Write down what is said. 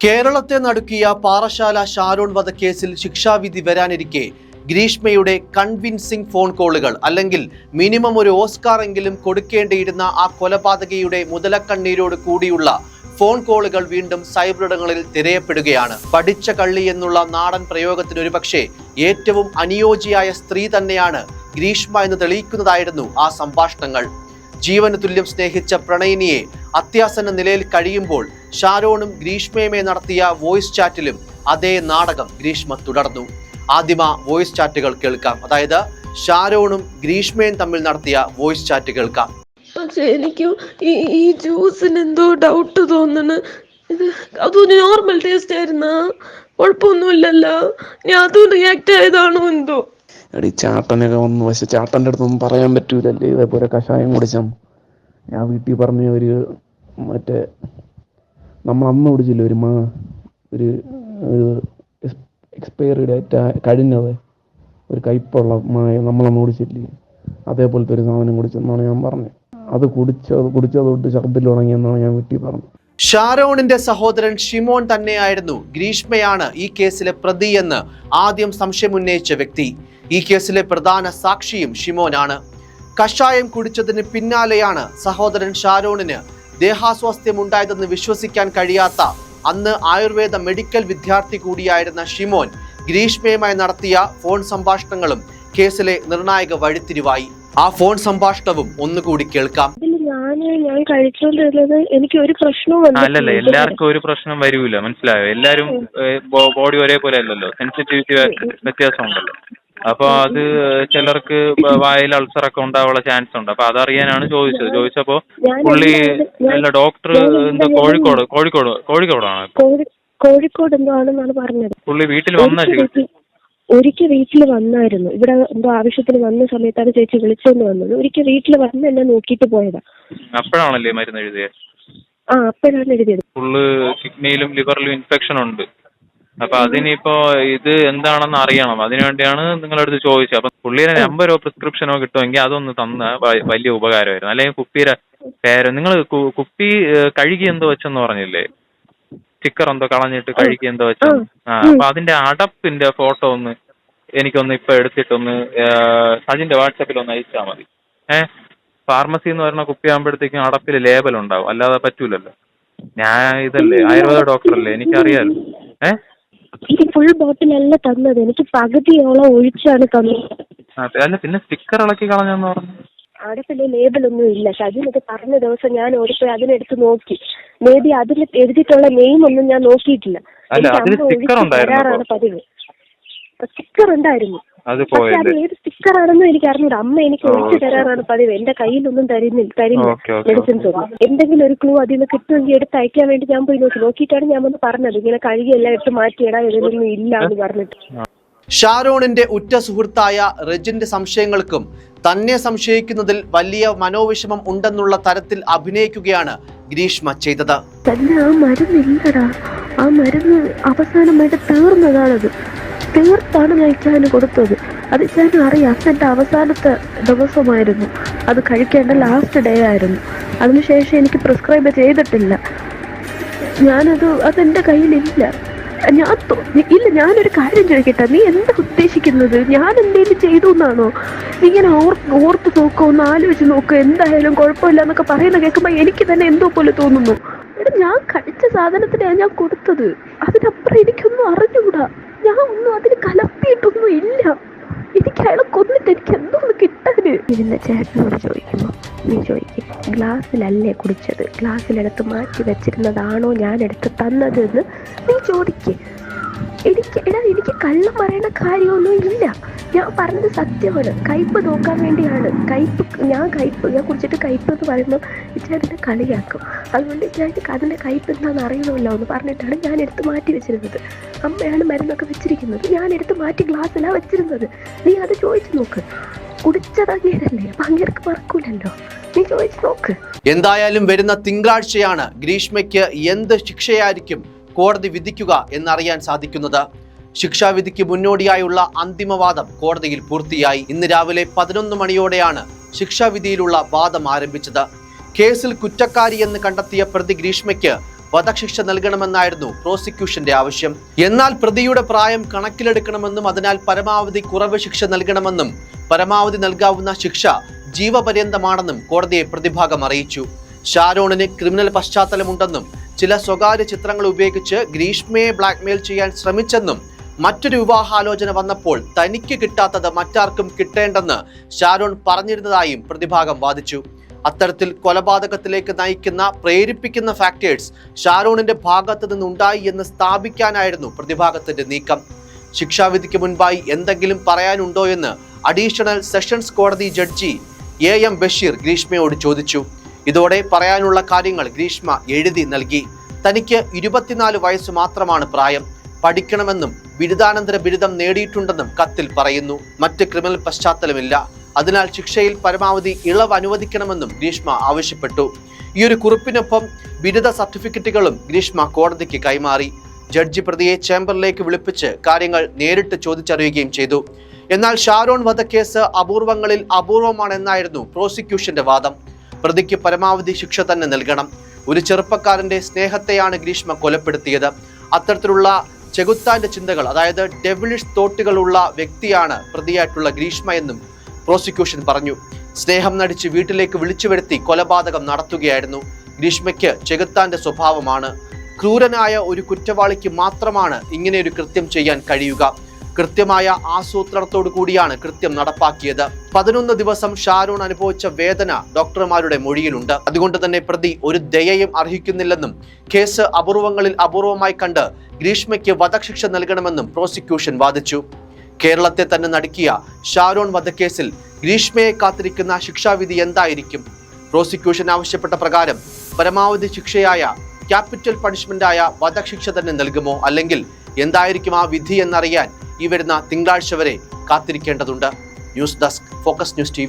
കേരളത്തെ നടുക്കിയ പാറശാല ഷാരോൺ വധക്കേസിൽ ശിക്ഷാവിധി വരാനിരിക്കെ ഗ്രീഷ്മയുടെ കൺവിൻസിംഗ് ഫോൺ കോളുകൾ അല്ലെങ്കിൽ മിനിമം ഒരു ഓസ്കാർ എങ്കിലും കൊടുക്കേണ്ടിയിരുന്ന ആ കൊലപാതകയുടെ മുതലക്കണ്ണീരോട് കൂടിയുള്ള ഫോൺ കോളുകൾ വീണ്ടും സൈബറിടങ്ങളിൽ തിരയപ്പെടുകയാണ്. പഠിച്ച കള്ളി എന്നുള്ള നാടൻ പ്രയോഗത്തിനൊരു പക്ഷേ ഏറ്റവും അനുയോജ്യയായ സ്ത്രീ തന്നെയാണ് ഗ്രീഷ്മ എന്ന് തെളിയിക്കുന്നതായിരുന്നു ആ സംഭാഷണങ്ങൾ. ജീവന് തുല്യം സ്നേഹിച്ച പ്രണയിനിയെ അത്യാസന്ന നിലയിൽ കഴിയുമ്പോൾ ഷാരോണും ഗ്രീഷ്മയുമേ നടത്തിയ വോയിസ് ചാറ്റിലും അതേ നാടകം ഗ്രീഷ്മ തുടർന്നു. ആദ്യമ വോയിസ് ചാറ്റുകൾ കേൾക്കാം. അതായത് ഷാരോണും ഗ്രീഷ്മയും തമ്മിൽ നടത്തിയ വോയിസ് ചാറ്റ് കേൾക്കാം. പക്ഷെ എനിക്ക് ഈ ഈ ജ്യൂസിന് എന്തോ ഡൗട്ട് തോന്നണ് ഇത് അതൊരു നോർമൽ ടേസ്റ്റ് ആയിരുന്ന? കുഴപ്പമൊന്നുമില്ലല്ലോ. ഞാൻ അതും റിയാക്ട് ആയതാണോ എന്തോ? എടി ചാട്ടനൊക്കെ വന്നു പക്ഷെ ചാട്ടന്റെ അടുത്തൊന്നും പറയാൻ പറ്റൂലല്ലേ? ഇതേപോലെ കഷായം കുടിച്ചാൽ ഞാൻ വീട്ടിൽ പറഞ്ഞ ഒരു മറ്റേ നമ്മൾ അന്ന് കുടിച്ചില്ല ഒരു മാ ഒരു എക്സ്പയറി ഡേറ്റ് കഴിഞ്ഞത്. ഒരു കയ്പുള്ള മായ നമ്മളന്ന് കുടിച്ചില്ലേ? അതേപോലത്തെ ഒരു സാധനം കുടിച്ചെന്നാണ് ഞാൻ പറഞ്ഞത്. അത് കുടിച്ചത് കുടിച്ചത് തൊട്ട് ഛർദ്ദിൽ തുടങ്ങിയെന്നാണ് ഞാൻ വീട്ടിൽ പറഞ്ഞത്. ഷാരോണിന്റെ സഹോദരൻ ഷിമോൺ തന്നെയായിരുന്നു ഗ്രീഷ്മയാണ് ഈ കേസിലെ പ്രതിയെന്ന് ആദ്യം സംശയമുന്നയിച്ച വ്യക്തി. ഈ കേസിലെ പ്രധാന സാക്ഷിയും ഷിമോനാണ്. കഷായം കുടിച്ചതിന് പിന്നാലെയാണ് സഹോദരൻ ഷാരോണിന് ദേഹാസ്വാസ്ഥ്യമുണ്ടായതെന്ന് വിശ്വസിക്കാൻ കഴിയാത്ത അന്ന് ആയുർവേദ മെഡിക്കൽ വിദ്യാർത്ഥി കൂടിയായിരുന്ന ഷിമോൻ ഗ്രീഷ്മയുമായി നടത്തിയ ഫോൺ സംഭാഷണങ്ങളും കേസിലെ നിർണായക വഴിത്തിരിവായി. ആ ഫോൺ സംഭാഷണവും ഒന്നുകൂടി കേൾക്കാം. കഴിച്ചോണ്ടിരുന്നത് എനിക്ക് ഒരു പ്രശ്നവും അല്ലല്ല വന്നിട്ടില്ല. എല്ലാവർക്കും ഒരു പ്രശ്നം വരൂല മനസ്സിലായോ? എല്ലാരും ബോഡി ഒരേപോലെ അല്ലല്ലോ സെൻസിറ്റിവിറ്റി വ്യത്യാസം ഉണ്ടല്ലോ അപ്പൊ അത് ചിലർക്ക് ബ- വായിൽ അൾസർ ഒക്കെ ഉണ്ടാവാനുള്ള ചാൻസ് ഉണ്ട്. അപ്പൊ അതറിയാനാണ് ചോദിച്ചത്. ചോദിച്ചപ്പോ ഞാൻ പുള്ളി ഞാൻ- അല്ല ഡോക്ടർ എന്താ കോഴിക്കോട് കോഴിക്കോട് കോഴിക്കോടാണ്? കോഴി കോഴിക്കോട് എന്തോ ആണെന്നാണ് പറഞ്ഞത്. പുള്ളി വീട്ടിൽ വന്ന ചികിത്സ വീട്ടിൽ ഒരിക്കൽ വീട്ടിൽ വന്നായിരുന്നു. ഇവിടെ എന്തോ ആവശ്യത്തിന് വന്ന സമയത്താണ് ചേച്ചി വിളിച്ചോണ്ട് വന്നത്. ഒരിക്കൽ വീട്ടിൽ വന്ന് എന്നെ നോക്കിയിട്ട് പോയതാ. അപ്പോഴാണല്ലേ മരുന്ന് എഴുതിയത്? ആ അപ്പോഴാണ് എഴുതിയത്. ഫുള്ള് കിഡ്നിയിലും ലിവറിലും ഇൻഫെക്ഷൻ ഉണ്ട്. അപ്പൊ അതിനിപ്പോ ഇത് എന്താണെന്ന് അറിയണം. അതിനുവേണ്ടിയാണ് നിങ്ങളുടെ അടുത്ത് ചോദിച്ചത്. അപ്പൊ പുള്ളിയുടെ നമ്പരോ പ്രിസ്ക്രിപ്ഷനോ കിട്ടുമെങ്കിൽ അതൊന്ന് തന്ന വലിയ ഉപകാരമായിരുന്നു. അല്ലെങ്കിൽ കുപ്പിയുടെ പേര് നിങ്ങൾ കുപ്പി കഴുകി എന്തോ വെച്ചെന്ന് പറഞ്ഞില്ലേ? സ്റ്റിക്കർ എന്തോ കളഞ്ഞിട്ട് കഴുകി എന്തോ വെച്ചു ആ അപ്പൊ അതിന്റെ അടപ്പിന്റെ ഫോട്ടോ ഒന്ന് എനിക്കൊന്ന് ഇപ്പൊ എടുത്തിട്ടൊന്ന് സജിന്റെ വാട്സാപ്പിൽ ഒന്ന് അയച്ചാൽ മതി. ഏഹ് ഫാർമസി എന്ന് പറയുന്ന കുപ്പിയാകുമ്പോഴത്തേക്കും അടപ്പിൽ ലേബൽ ഉണ്ടാവും. അല്ലാതെ പറ്റൂലല്ലോ. ഞാൻ ഇതല്ലേ ആയുർവേദ ഡോക്ടറല്ലേ എനിക്കറിയാലോ. ഏഹ് എനിക്ക് ഫുൾ ബോട്ടിലല്ല തന്നത്. എനിക്ക് പകുതിയോളം ഒഴിച്ചാണ് തന്നത്. അതെ അല്ല പിന്നെ സ്റ്റിക്കർ ഇളക്കി കളഞ്ഞെന്ന് പറഞ്ഞു. അവിടെ പിന്നെ ലേബലൊന്നും ഇല്ല. ഷജിനൊക്കെ പറഞ്ഞ ദിവസം ഞാൻ ഓടിപ്പോയി അതിനെടുത്ത് നോക്കി. മേ ബി അതിൽ എഴുതിയിട്ടുള്ള നെയിം ഒന്നും ഞാൻ നോക്കിയിട്ടില്ല. അല്ല, അതിന് സ്റ്റിക്കർ ഉണ്ടായിരുന്നോ പതിവ്. സ്റ്റിക്കർ ഉണ്ടായിരുന്നു. അത് പക്ഷെ അത് ഏത് സ്റ്റിക്കർ ആണെന്ന് എനിക്ക് അറിഞ്ഞൂടാ. അമ്മ എനിക്ക് ഒഴിച്ചു. തരാറാണ് പതിവ്. എന്റെ കയ്യിലൊന്നും തരുന്നില്ല തരില്ല മെഡിസിൻസ് ഒന്നും. എന്തെങ്കിലും ഒരു ക്ലൂ അതിൽ നിന്ന് കിട്ടുമെങ്കിൽ എടുത്ത് അയക്കാൻ വേണ്ടി ഞാൻ പോയി നോക്കി. നോക്കിയിട്ടാണ് ഞാൻ ഒന്ന് പറഞ്ഞത്. ഇങ്ങനെ കഴുകിയെല്ലാം ഇട്ട് മാറ്റിയിടാ ഇതിലൊന്നും ഇല്ല എന്ന് പറഞ്ഞിട്ട്. ഷാരോണിന്റെ ഉറ്റ സുഹൃത്തായ റെജിന്റെ സംശയങ്ങൾക്കും തന്നെ സംശയിക്കുന്നതിൽ വലിയ മനോവിഷമം ഉണ്ടെന്നുള്ള തരത്തിൽ അഭിനയിക്കുകയാണ് ഗ്രീഷ്മ ചെയ്തത്. തന്നെ ആ മരുന്നില്ലടാ ആ മരുന്ന് അവസാനമായിട്ട് തീർന്നതാണത്. തീർത്താണ് ഞാൻ ഇച്ചാന് കൊടുത്തത്. അത് ഇച്ചാനും അറിയാം. അച്ഛന്റെ അവസാനത്തെ ദിവസമായിരുന്നു. അത് കഴിക്കേണ്ട ലാസ്റ്റ് ഡേ ആയിരുന്നു. അതിനുശേഷം എനിക്ക് പ്രിസ്ക്രൈബ് ചെയ്തിട്ടില്ല. ഞാനത് അതെന്റെ കയ്യിലില്ല. ഞാൻ ഇല്ല ഞാനൊരു കാര്യം ചോദിക്കട്ടെ. നീ എന്താ ഉദ്ദേശിക്കുന്നത്? ഞാൻ എന്തെങ്കിലും ചെയ്തു എന്നാണോ? നീ ഇങ്ങനെ ഓർ ഓർത്ത് നോക്കുക ഒന്ന് ആലോചിച്ച് നോക്കുക എന്തായാലും കുഴപ്പമില്ല എന്നൊക്കെ പറയുന്ന കേൾക്കുമ്പോൾ എനിക്ക് തന്നെ എന്തോ പോലെ തോന്നുന്നു. എടാ ഞാൻ കഴിച്ച സാധനത്തിനാണ് ഞാൻ കൊടുത്തത്. അതിനപ്പുറം എനിക്കൊന്നും അറിഞ്ഞുകൂടാ. ഞാൻ ഒന്നും അതിന് കലർത്തിയിട്ടൊന്നും ഇല്ല. എനിക്ക് അയാളെ കൊന്നിട്ട് എനിക്ക് എന്തോന്ന് കിട്ടാന്? ഇരുന്ന ചേട്ടനോട് ചോദിക്കുമ്പോൾ നീ ചോദിക്കും ഗ്ലാസ്സിലല്ലേ കുടിച്ചത്? ഗ്ലാസ്സിലെടുത്ത് മാറ്റി വെച്ചിരുന്നതാണോ ഞാൻ എടുത്ത് തന്നത് എന്ന് നീ ചോദിക്ക്. എനിക്ക് എടാ എനിക്ക് കള്ളം പറയണ കാര്യമൊന്നും ഇല്ല ഞാൻ പറഞ്ഞത് സത്യമാണ്. കയ്പ് നോക്കാൻ വേണ്ടിയാണ്. കയ്പ് ഞാൻ കയ്പ് ഞാൻ കുടിച്ചിട്ട് കയ്പ് എന്ന് പറയുമ്പോൾ ഇച്ചാതിനെ കളിയാക്കും. അതുകൊണ്ട് ഞാൻ അതിന്റെ കയ്പ് എന്താണെന്ന് അറിയണമല്ലോ എന്ന് പറഞ്ഞിട്ടാണ് ഞാൻ എടുത്ത് മാറ്റി വെച്ചിരുന്നത്. അമ്മയാണ് മരുന്നൊക്കെ വെച്ചിരിക്കുന്നത്. ഞാൻ എടുത്ത് മാറ്റി ഗ്ലാസ്സിലാണ് വെച്ചിരുന്നത്. നീ അത് ചോദിച്ചു നോക്ക്. കുടിച്ചത് അങ്ങേരല്ലേ അപ്പം അങ്ങേർക്ക് മറക്കൂലല്ലോ. നീ ചോദിച്ചു നോക്ക്. എന്തായാലും വരുന്ന തിങ്കളാഴ്ചയാണ് ഗ്രീഷ്മയ്ക്ക് എന്ത് ശിക്ഷയായിരിക്കും? കോടതി വിധിക്കുക എന്നറിയാൻ സാധിക്കുന്നത്. ശിക്ഷാവിധിക്ക് മുന്നോടിയായുള്ള അന്തിമവാദം കോടതിയിൽ പൂർത്തിയായി. ഇന്ന് രാവിലെ പതിനൊന്ന് മണിയോടെയാണ് ശിക്ഷാവിധിയിലുള്ള വാദം ആരംഭിച്ചത്. കേസിൽ കുറ്റക്കാരിയെന്ന് കണ്ടെത്തിയ പ്രതി ഗ്രീഷ്മയ്ക്ക് വധശിക്ഷ നൽകണമെന്നായിരുന്നു പ്രോസിക്യൂഷന്റെ ആവശ്യം. എന്നാൽ പ്രതിയുടെ പ്രായം കണക്കിലെടുക്കണമെന്നും അതിനാൽ പരമാവധി കുറവ് ശിക്ഷ നൽകണമെന്നും പരമാവധി നൽകാവുന്ന ശിക്ഷ ജീവപര്യന്തമാണെന്നും കോടതിയെ പ്രതിഭാഗം അറിയിച്ചു. ഷാരോണിന് ക്രിമിനൽ പശ്ചാത്തലമുണ്ടെന്നും ചില സ്വകാര്യ ചിത്രങ്ങൾ ഉപയോഗിച്ച് ഗ്രീഷ്മയെ ബ്ലാക്ക്മെയിൽ ചെയ്യാൻ ശ്രമിച്ചെന്നും മറ്റൊരു വിവാഹാലോചന വന്നപ്പോൾ തനിക്ക് കിട്ടാത്തത് മറ്റാർക്കും കിട്ടേണ്ടെന്ന് ഷാരോൺ പറഞ്ഞിരുന്നതായും പ്രതിഭാഗം വാദിച്ചു. അത്തരത്തിൽ കൊലപാതകത്തിലേക്ക് നയിക്കുന്ന പ്രേരിപ്പിക്കുന്ന ഫാക്ടേഴ്സ് ഷാരോണിന്റെ ഭാഗത്തു നിന്നുണ്ടായി എന്ന് സ്ഥാപിക്കാനായിരുന്നു പ്രതിഭാഗത്തിന്റെ നീക്കം. ശിക്ഷാവിധിക്ക് മുൻപായി എന്തെങ്കിലും പറയാനുണ്ടോ എന്ന് അഡീഷണൽ സെഷൻസ് കോടതി ജഡ്ജി എ എം ബഷീർ ഗ്രീഷ്മയോട് ചോദിച്ചു. ഇതോടെ പറയാനുള്ള കാര്യങ്ങൾ ഗ്രീഷ്മ എഴുതി നൽകി. തനിക്ക് ഇരുപത്തിനാല് വയസ്സ് മാത്രമാണ് പ്രായം. പഠിക്കണമെന്നും ബിരുദാനന്തര ബിരുദം നേടിയിട്ടുണ്ടെന്നും കത്തിൽ പറയുന്നു. മറ്റ് ക്രിമിനൽ പശ്ചാത്തലമില്ല. അതിനാൽ ശിക്ഷയിൽ പരമാവധി ഇളവ് അനുവദിക്കണമെന്നും ഗ്രീഷ്മ ആവശ്യപ്പെട്ടു. ഈ ഒരു കുറിപ്പിനൊപ്പം ബിരുദ സർട്ടിഫിക്കറ്റുകളും ഗ്രീഷ്മ കോടതിക്ക് കൈമാറി. ജഡ്ജി പ്രതിയെ ചേംബറിലേക്ക് വിളിപ്പിച്ച് കാര്യങ്ങൾ നേരിട്ട് ചോദിച്ചറിയുകയും ചെയ്തു. എന്നാൽ ഷാരോൺ വധക്കേസ് അപൂർവങ്ങളിൽ അപൂർവമാണെന്നായിരുന്നു പ്രോസിക്യൂഷന്റെ വാദം. പ്രതിക്ക് പരമാവധി ശിക്ഷ തന്നെ നൽകണം. ഒരു ചെറുപ്പക്കാരന്റെ സ്നേഹത്തെയാണ് ഗ്രീഷ്മ കൊലപ്പെടുത്തിയത്. അത്തരത്തിലുള്ള ചെകുത്താന്റെ ചിന്തകൾ അതായത് ഡെവിലിഷ് തോട്ടുകളുള്ള വ്യക്തിയാണ് പ്രതിയായിട്ടുള്ള ഗ്രീഷ്മ എന്നും പ്രോസിക്യൂഷൻ പറഞ്ഞു. സ്നേഹം നടിച്ച് വീട്ടിലേക്ക് വിളിച്ചു വരുത്തി കൊലപാതകം നടത്തുകയായിരുന്നു. ഗ്രീഷ്മയ്ക്ക് ചെകുത്താന്റെ സ്വഭാവമാണ്. ക്രൂരനായ ഒരു കുറ്റവാളിക്ക് മാത്രമാണ് ഇങ്ങനെ ഒരു കൃത്യം ചെയ്യാൻ കഴിയുക. കൃത്യമായ ആസൂത്രണത്തോടു കൂടിയാണ് കൃത്യം നടപ്പാക്കിയത്. പതിനൊന്ന് ദിവസം ഷാരൂൺ അനുഭവിച്ച വേദന ഡോക്ടർമാരുടെ മൊഴിയിലുണ്ട്. അതുകൊണ്ട് തന്നെ പ്രതി ഒരു ദയയും അർഹിക്കുന്നില്ലെന്നും കേസ് അപൂർവങ്ങളിൽ അപൂർവമായി കണ്ട് ഗ്രീഷ്മയ്ക്ക് വധശിക്ഷ നൽകണമെന്നും പ്രോസിക്യൂഷൻ വാദിച്ചു. കേരളത്തെ തന്നെ നടുക്കിയ ഷാരോൺ വധക്കേസിൽ ഗ്രീഷ്മയെ കാത്തിരിക്കുന്ന ശിക്ഷാവിധി എന്തായിരിക്കും? പ്രോസിക്യൂഷൻ ആവശ്യപ്പെട്ട പ്രകാരം പരമാവധി ശിക്ഷയായ ക്യാപിറ്റൽ പണിഷ്മെന്റായ വധശിക്ഷ തന്നെ നൽകുമോ? അല്ലെങ്കിൽ എന്തായിരിക്കും ആ വിധി എന്നറിയാൻ ഈ വരുന്ന തിങ്കളാഴ്ച വരെ കാത്തിരിക്കേണ്ടതുണ്ട്. News desk focus news T